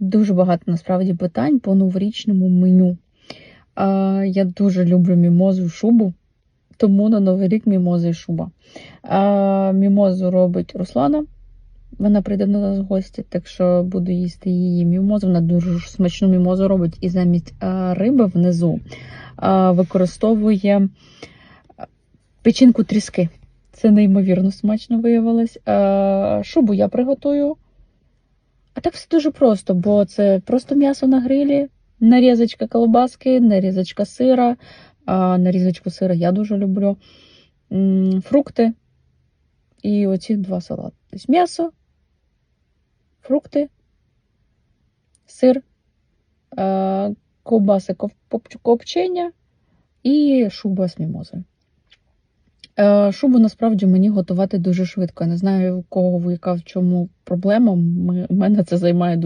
дуже багато насправді питань по новорічному меню. А, я дуже люблю мімозу шубу, тому на Новий рік мімоза і шуба. А, мімозу робить Руслана. Вона прийде до нас в гості, так що буду їсти її мімозу. Вона дуже смачну мімозу робить і замість а, риби внизу а, використовує печінку тріски. Це неймовірно смачно виявилось. А, шубу я приготую. А так все дуже просто, бо це просто м'ясо на грилі, нарізочка колбаски, нарізочка сира. А, нарізочку сира я дуже люблю. Фрукти і оці два салати. Тобто м'ясо, фрукти, сир, ковбаси копчення і шуба з мімозою. Е, Шубу насправді мені готувати дуже швидко. Я не знаю, у кого яка в чому проблема. Ми- Мене це займає